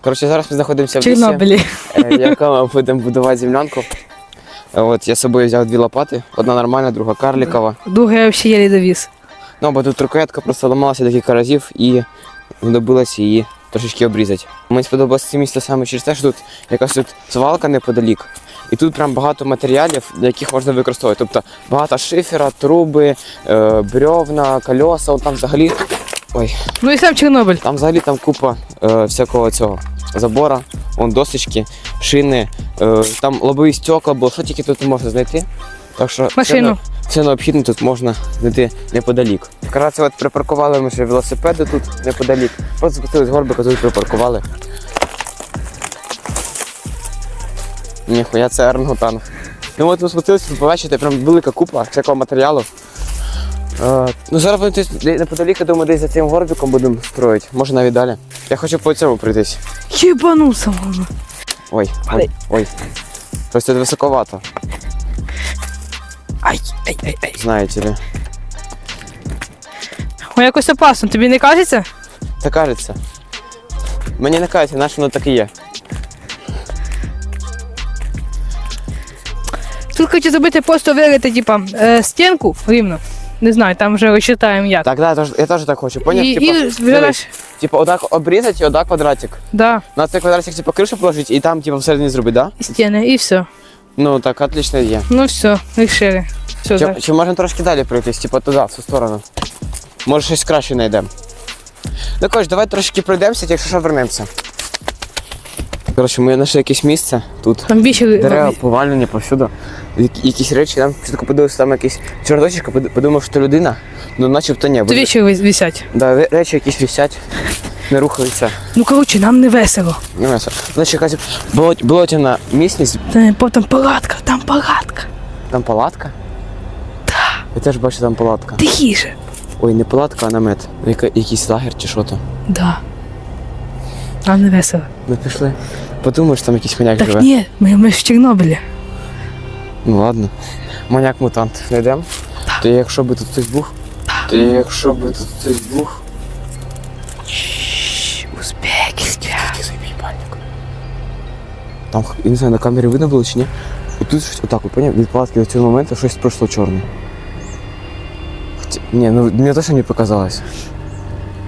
Коротше, зараз ми знаходимося в лісі, Чорнобилі. е, яка ми будемо будувати землянку. Е, От я з собою взяв дві лопати, одна нормальна, друга карлікова. Друге я взагалі єлі довіз. Ну, бо тут рукоятка просто ламалася декілька разів і знадобилося її трошечки обрізати. Мені сподобалося це місце саме через те, що тут якась тут свалка неподалік. І тут прям багато матеріалів, яких можна використовувати. Тобто багато шифера, труби, е, брьовна, кольоса, там взагалі. Ой, Ну і сам Чорнобиль. там взагалі там купа е, всякого цього забора, вон досочки, шини, е, там лобові стекла, бо що тільки тут можна знайти. Так що Машину. Все, все необхідне тут можна знайти неподалік. Якраз от припаркували ми ще велосипеди тут неподалік. Просто спустились з горбика, тут припаркували. Ніхуя, це орангутанг. Ну от ми спустилися, ви побачите, прям велика купа всякого матеріалу. Ну зараз десь неподалік, я думаю, десь за цим горбиком будемо строїти. Може навіть далі. Я хочу по цьому пройтись. Єбанувся, мама. Ой, ой, ой. Щось тут високовато, Ай, ай, ай, ай. знаєте ли. О, якось опасно, тобі не кажеться? Це кажеться. Мені не кажеться, наше воно так і є. Тут хочу зробити просто вирити, типа, е, стінку рівно. Не знаю, там вже розчитаємо як. Так, да, я теж, я теж так хочу. Поняв? і, типа, і дивись, вираш. типа, отак обрізати і отак квадратик. Да, На цей квадратик типа кришу положити і там типа всередині зробити, да? і стіни, і все. Ну так, отлично є. Ну все, рішили. Все, Чи, так. чи можемо трошки далі пройтись, типа туди, в цю сторону. Може щось краще знайдемо. Ну коротше, давай трошки пройдемося, якщо що вернемося. Коротше, ми знайшли якесь місце тут. Там більше Дерева повалені повсюди. Які- Якісь речі, там чітко подивився, там якийсь чорночок, подумав, що людина, ну начебто ні. бо- Дві ще вис- висять. Да, речі якісь висять, не рухаються. Ну коротше, нам не весело. Не весело. Значить, якась болот- болотяна місність, Та потім палатка, там палатка. там палатка. Я теж бачу там палатка. Тихіше. Ой, не палатка, а намет. Якийсь лагер чи що то. Да. Нам не весело. Ми пішли. Подумаєш, там якийсь маняк Так живе. ні, ми, ми ж в Чорнобилі. Ну ладно. Маняк мутант. Знайдемо. То якщо би тут хтось був. То якщо би тут хтось був. Займій пальник. Там, я не знаю, на камері видно було чи ні. Отут щось отак, от, поняв? Від палатки до цього моменту щось пройшло чорне. Хоча- Ні, ну мені точно не показалось.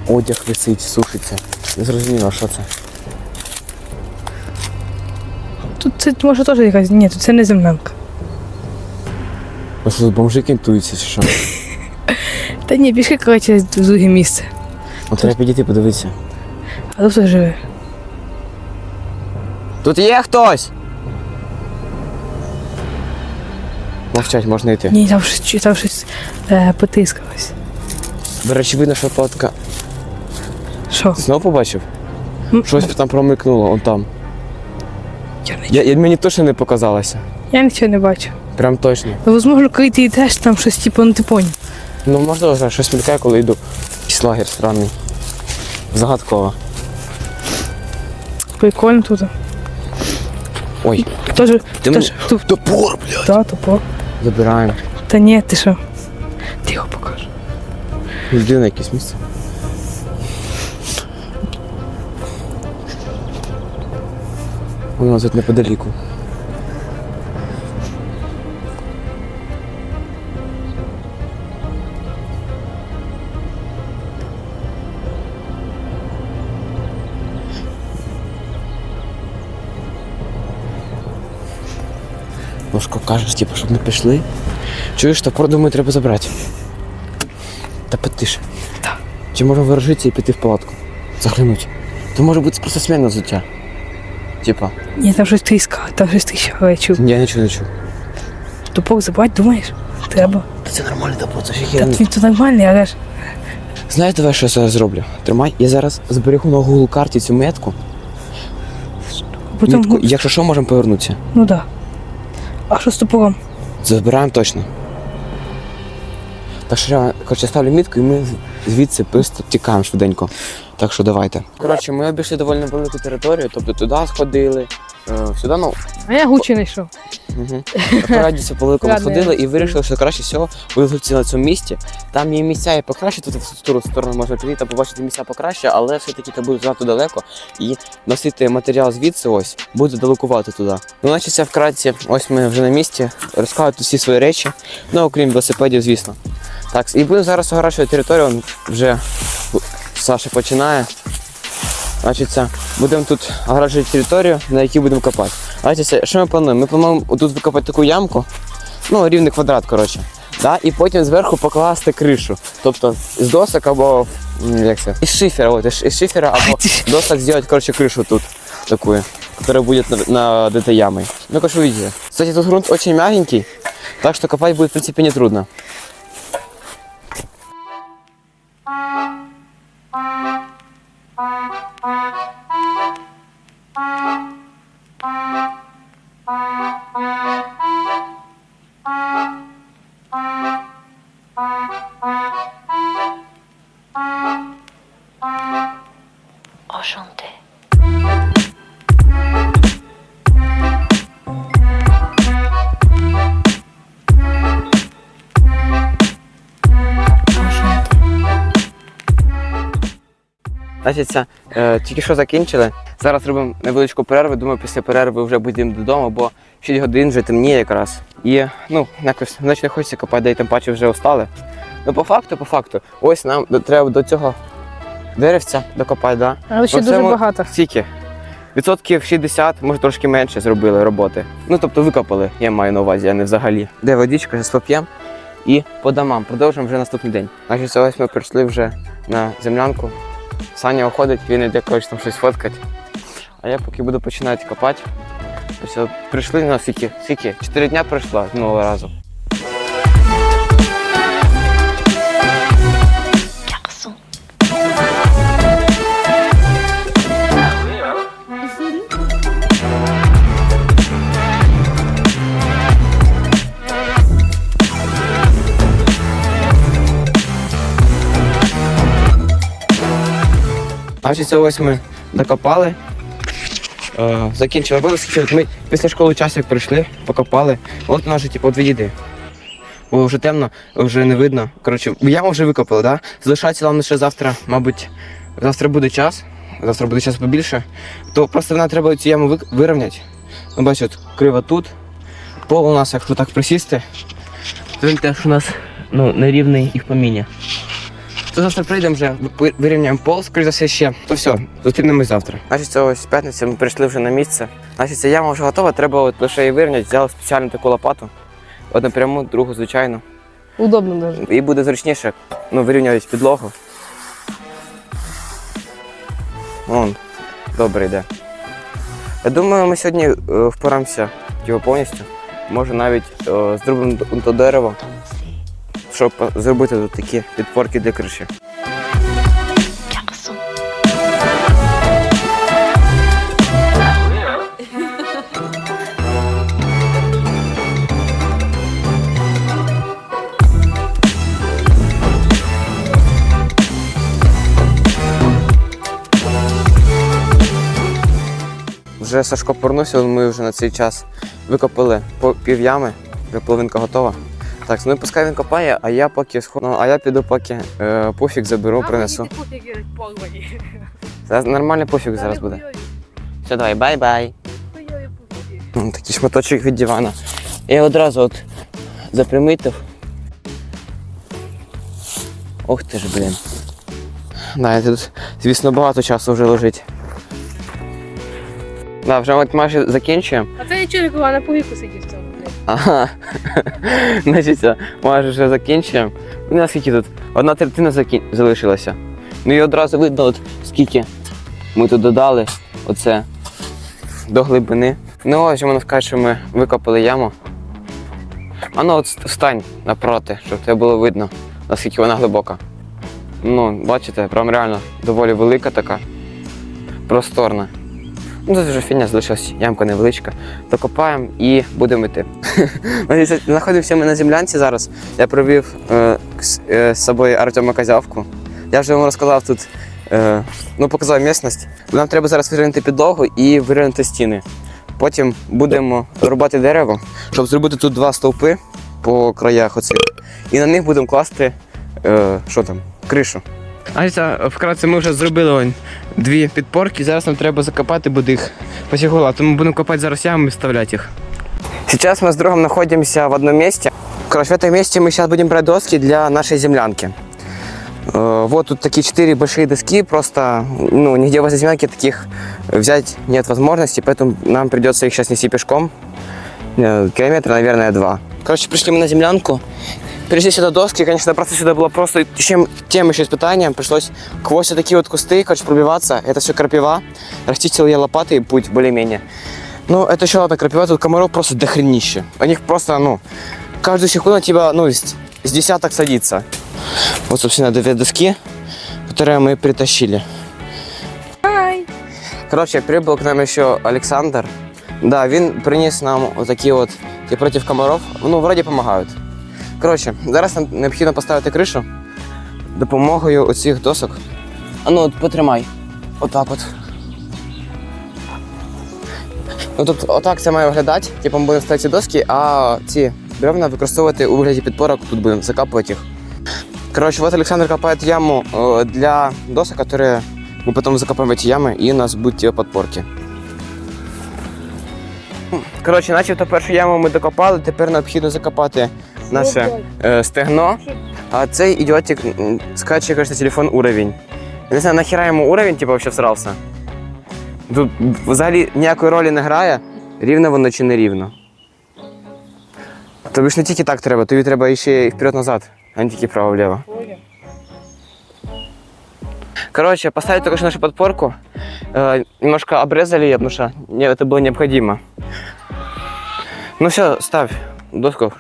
Одяг висить, сушиться. Не зрозуміло, що це. Тут це може теж якась. Ні, тут це не землянка. Ось тут бомжи кінтуються чи що. Та ні, пішки, коротше, в друге місце. Ну треба підійти, подивитися. А тут хто живе. Тут є хтось! Мовчать, можна йти. Ні, там щось, там щось е, потискалось. До речі, видно, що палатка. Що? Ти знову побачив? Щось там промикнуло, он там. Я, не- Я, я, мені точно не показалося. я нічого не бачу. Прям точно. Ну, Возможно, коли ти йдеш, там щось типу, ну ти поняв. Ну, можливо, знаєш, щось мількає, коли йду. Якийсь лагер странний. Загадково. Прикольно тут. Ой, Тоже, Ти тоже, мені- тут, топор, блядь. да, тупо. Забираємо. Та ні, ти що? Ти його покажу. Йди на якесь місце. Воно тут неподаліку. Ложко кажеш, типу, щоб не пішли. Чуєш, топор, думаю, треба забрати. Та потише. Так. Чи можемо ворожитися і піти в палатку? Заглянуть. То може бути просто смінне взуття. Типа, Ні, там щось тріскало, там щось тріщало, я чув. я нічого не чув. Тупок забрати, думаєш? Треба. Та це нормальний топор, це Та він то нормальний, але ж. Знаєте, давай, що я зараз зроблю? Тримай, я зараз зберегу на Google карті цю метку. Потім, Метку, якщо що, можемо повернутися. ну да. А що з топором? Забираємо точно. Так що я коротше, ставлю мітку і ми звідси просто тікаємо швиденько. Так що давайте. Коротше, ми обійшли доволі велику територію, тобто туди сходили, е, сюди, ну, А я Гуччі не йшов. Угу. Порадіться по великому Ладно, сходили і вирішили, що краще всього буде на цьому місці. Там є місця і покраще, тут в ту сторону- можна піти та побачити місця покраще, але все-таки це буде занадто далеко. І носити матеріал звідси ось буде далекувати туди. Ну, значить, це вкратці, ось ми вже на місці, розкладу тут всі свої речі, ну окрім велосипедів, звісно. Так, і будемо зараз огорачувати територію, вже Саша починає. Значить, будемо тут огражувати територію, на якій будемо копати. Значить, що ми плануємо? Ми плануємо тут викопати таку ямку, ну, рівний квадрат, коротше. Да? І потім зверху покласти кришу. Тобто з досок або як це? Із шифера, от, із шифера або досок зробити, коротше, кришу тут такую, которая будет над, над этой ямой. Ну, вы видите. Кстати, тут грунт очень мягенький, так что копать будет, в принципе, нетрудно. Enchanté. Значить, це, е, тільки що закінчили. Зараз робимо невеличку перерву. Думаю, після перерви вже будемо додому, бо 6 годин вже темніє якраз. І ну, якось наче не хочеться копати, де й тим паче вже устали. Ну, по факту, по факту, ось нам до- треба до цього деревця докопати, да? Але ще дуже багато. Скільки? Відсотків 60, може трошки менше зробили роботи. Ну тобто викопали, я маю на увазі, а не взагалі. Де водичка, зараз поп'ємо і по домам. Продовжимо вже наступний день. Значить, ось ми прийшли вже на землянку. Саня виходить, він іде когось там щось фоткати. А я поки буду починати копати. Ось прийшли на скільки? Скільки? Чотири дня пройшло з минулого разу. Це ось ми докопали. Е, закінчили обов'язки. Ми після школи часик прийшли, покопали. От у нас же, типу, дві їди. Бо вже темно, вже не видно. Коротше, яму вже викопали, да? Залишається нам лише завтра, мабуть, завтра буде час. Завтра буде час побільше. То просто нам треба цю яму вирівняти. Ну, бачите, криво тут. Пол у нас, якщо так присісти, то він теж у нас ну, нерівний і в поміні. То завтра прийдемо вже, вирівняємо пол, скоріш за все ще. То все, зустрінемось завтра. Значить, це ось п'ятниця, ми прийшли вже на місце. Значить, ця яма вже готова, треба от лише її вирівняти. Взяли спеціальну таку лопату. Одну пряму, другу звичайну. Удобно навіть. І буде зручніше ну, вирівнювати підлогу. Вон, добре йде. Я думаю, ми сьогодні е, впораємося його повністю. Може навіть е, зробимо то дерево, щоб зробити тут такі підпорки для криші. Вже Сашко повернувся, ми вже на цей час викопали по пів ями, вже половинка готова. Так, ну пускай він копає, а я поки сход... ну, а я піду поки е, пофіг заберу, принесу. Зараз нормальний пофіг зараз буде. Все, давай, бай-бай. Ну, Такий шматочок від дивана. Я одразу от запримитив. Ох ти ж, блін. Да, я тут, звісно, багато часу вже лежить. Да, вже от майже закінчуємо. А це нічого не на погіку сидів в цьому. Ага. Значить, майже вже закінчуємо. У нас тут? Одна третина закін... залишилася. Ну і одразу видно, от скільки ми тут додали оце до глибини. Ну ось можна сказати, що ми викопали яму. А ну от встань напроти, щоб тебе було видно, наскільки вона глибока. Ну, бачите, прям реально доволі велика така, просторна. Ну, тут вже фігня залишилась, ямка невеличка. Докопаємо і будемо йти. Знаходимося ми на землянці зараз. Я провів е, е, з собою Артема Козявку. Я вже вам розказав тут, е, ну, показав місцевість. Нам треба зараз вирівняти підлогу і вирівняти стіни. Потім будемо рубати дерево, щоб зробити тут два стовпи по краях оцих. І на них будемо класти що там, кришу. Ася, вкратце ми вже зробили он, дві підпорки. Зараз нам треба закопати буде їх посігула, тому будемо копати зараз яму і вставляти їх. Сейчас мы с другом находимся в одном месте. Короче, в этом месте мы сейчас будем брать доски для нашей землянки. Э, Вот тут такие четыре большие доски, просто ну, нигде возле землянки таких взять нет возможности, поэтому нам придется их сейчас нести пешком. Э, Километра, наверное, два. Короче, пришли мы на землянку. Пришли сюда доски, конечно, добраться сюда было просто чем, тем еще испытанием. Пришлось сквозь вот такие вот кусты, короче, пробиваться. Это все крапива. Расчистил я лопатой путь более-менее. Ну, это еще ладно, крапива, тут комаров просто дохренище. У них просто, ну, каждую секунду на тебя, ну, с, с десяток садится. Вот, собственно, две доски, которые мы притащили. Ай! Короче, прибыл к нам еще Александр. Да, він приніс нам вот такие вот, ті против комаров. Ну, вроді допомагають. Коротше, зараз нам необхідно поставити кришу допомогою оцих досок. А ну, от потримай. Отак от. Ну тут отак це має виглядати. Типу ми будемо ставити ці доски, а ці бревна використовувати у вигляді підпорок, тут будемо закапувати їх. Короче, вот Александр копает яму э, для досок, которые мы потом закопаем в эти ямы, и у нас будут типа подпорки. Коротше, начебто першу яму ми докопали, тепер необхідно закопати наше е, стегно. А цей ідіотик м, скаче, кажется, телефон уровень. Я не знаю, нахіра йому уровень, типу, вообще всрався. Тут взагалі ніякої ролі не грає, рівно воно чи не рівно. Тобі ж не тільки так треба, тобі треба ще і вперед-назад, а не тільки право-вліво. Короче, поставить только что нашу подпорку. Э, немножко обрезали ее, потому что не, это было необходимо. Ну все, ставь доску.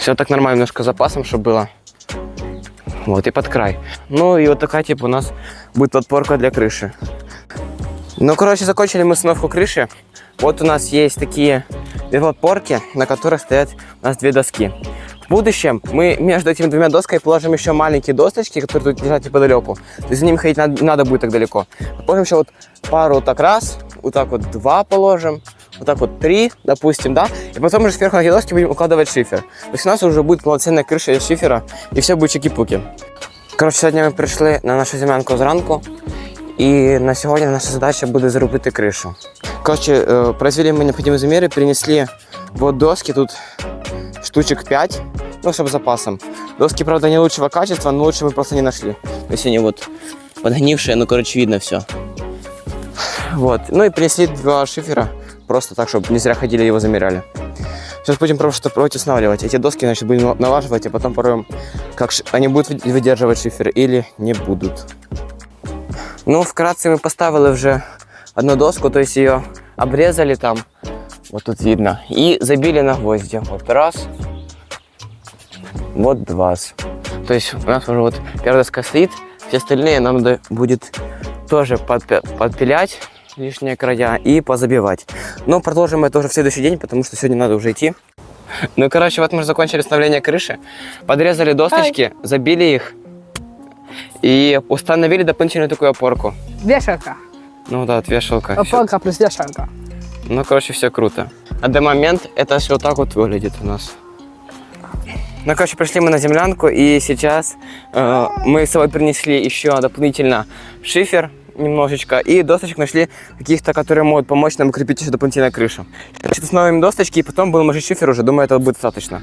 Все так нормально, немножко запасом, чтобы было. Вот, и под край. Ну и вот такая, типа, у нас будет подпорка для крыши. Ну, короче, закончили мы установку крыши. Вот у нас есть такие две подпорки, на которых стоят у нас две доски. В будущем мы между этими двумя досками положим еще маленькие досточки, которые тут лежат неподалеку. То есть за ними ходить надо, надо будет так далеко. Положим еще вот пару вот так раз, вот так вот два положим, вот так вот три, допустим, да, и потом уже сверху на эти доски будем укладывать шифер. То есть у нас уже будет полноценная крыша из шифера, и все будет чики-пуки. Коротше, сьогодні ми прийшли на нашу землянку зранку, і на сьогодні наша задача буде зробити кришу. Коротше, е, произвели ми необхідні заміри, перенесли вот доски, тут штучек 5, ну, чтобы с запасом. Доски, правда, не лучшего качества, но лучше мы просто не нашли. То есть они вот подгнившие, ну, короче, видно все. Вот. Ну и принесли два шифера, просто так, чтобы не зря ходили его замеряли. Сейчас будем просто пробовать устанавливать. Эти доски, значит, будем налаживать, а потом пробуем, как они будут вы- выдерживать шифер или не будут. Ну, вкратце мы поставили уже одну доску, то есть ее обрезали там, вот тут видно, и забили на гвозди. Вот раз, вот два. То есть у нас уже вот первая доска стоит, все остальные нам будет тоже подпилять лишние края и позабивать. Но продолжим это уже в следующий день, потому что сегодня надо уже идти. Ну и короче, вот мы закончили установление крыши, подрезали досточки, забили их и установили дополнительную такую опорку. Вешалка. Ну да, от вешалка. Опалка плюс вешалка. Ну, короче, все круто. А до момент это все вот так вот выглядит у нас. Ну, короче, пришли мы на землянку, и сейчас э, мы с собой принесли еще дополнительно шифер немножечко, и досточек нашли каких-то, которые могут помочь нам укрепить еще дополнительно крышу. Сейчас установим досточки, и потом будем ложить шифер уже. Думаю, этого будет достаточно.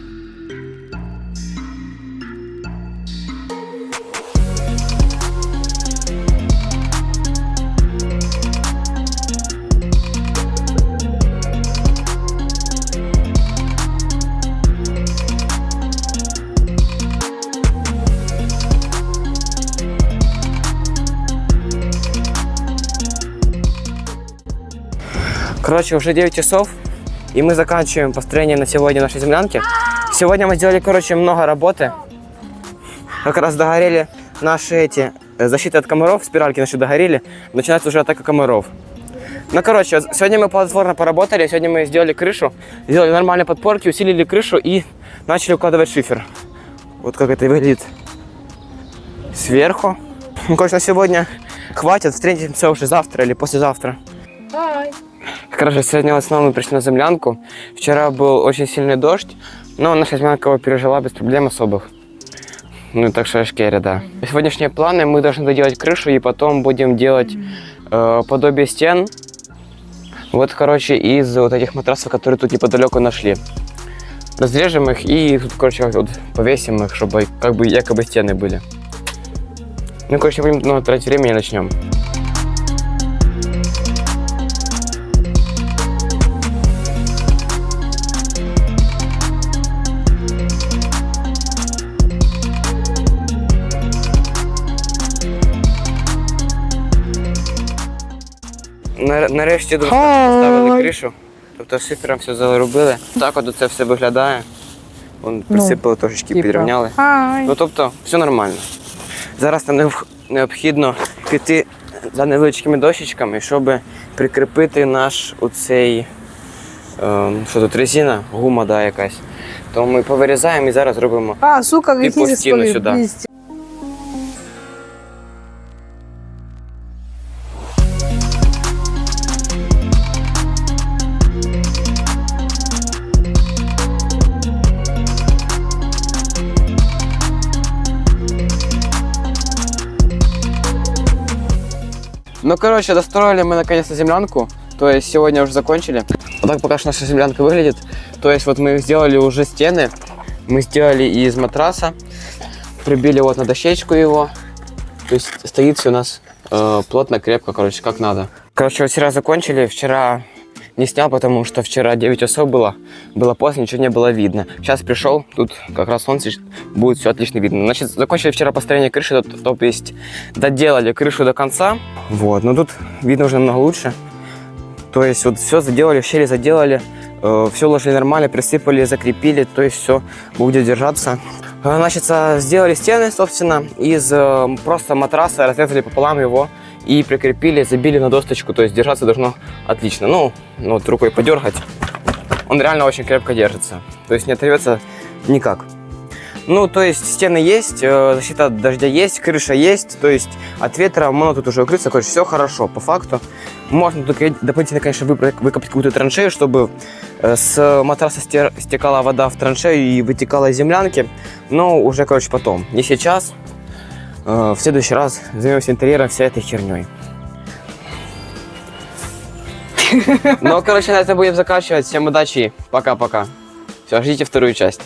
Короче, уже 9 часов, и мы заканчиваем построение на сегодня нашей землянки. Сегодня мы сделали, короче, много работы. Как раз догорели наши эти защиты от комаров, спиральки наши догорели. Начинается уже атака комаров. Ну, короче, сегодня мы плодотворно поработали, сегодня мы сделали крышу, сделали нормальные подпорки, усилили крышу и начали укладывать шифер. Вот как это выглядит сверху. Ну, короче, на сегодня хватит, встретимся уже завтра или послезавтра. Ай. Короче, сегодня в основном мы пришли на землянку. Вчера был очень сильный дождь, но наша землянка его пережила без проблем особых. Ну, так что шкере, да. Сегодняшние планы мы должны доделать крышу и потом будем делать э, подобие стен. Вот, короче, из вот этих матрасов, которые тут неподалеку нашли. Разрежем их и тут, короче, вот повесим их, чтобы как бы якобы стены были. Ну, короче, будем ну, тратить время и начнем. Нарешті друзі, поставили кришу. Тобто шифером все заробили. Так от це все виглядає. Вон присипали трошечки, Типа. підрівняли. Ну тобто, все нормально. Зараз нам необхідно піти за невеличкими дощечками, щоб прикріпити наш оцей. Е, що тут резина, гума да, якась. То ми повирізаємо і зараз робимо. А, сука, Ти какие постійно здесь сюди. Короче, достроили мы наконец-то землянку. То есть сегодня уже закончили. Вот так пока что наша землянка выглядит. То есть вот мы сделали уже стены. Мы сделали из матраса. Прибили вот на дощечку его. То есть стоит все у нас э, плотно, крепко, короче, как надо. Короче, вот вчера закончили. Вчера не снял, потому что вчера 9 часов было. Было поздно, ничего не было видно. Сейчас пришел, тут как раз солнце, будет все отлично видно. Значит, закончили вчера построение крыши, то, то есть доделали крышу до конца. Вот, но тут видно уже намного лучше. То есть вот все заделали, щели заделали, все уложили нормально, присыпали, закрепили, то есть все будет держаться. Э, Значит, а, сделали стены, собственно, из э, просто матраса, разрезали пополам его и прикрепили, забили на досточку, то есть держаться должно отлично. Ну, ну, вот рукой подергать, он реально очень крепко держится, то есть не оторвется никак. Ну, то есть стены есть, э, защита от дождя есть, крыша есть, то есть от ветра можно тут уже укрыться, короче, все хорошо по факту. Можно только дополнительно, конечно, выкопать какую-то траншею, чтобы э, с матраса стекала вода в траншею и вытекала из землянки, но уже, короче, потом, не сейчас. Э, В следующий раз займемся интерьером всей этой херней. Ну, короче, на этом будем заканчивать. Всем удачи. Пока-пока. Все, ждите вторую часть.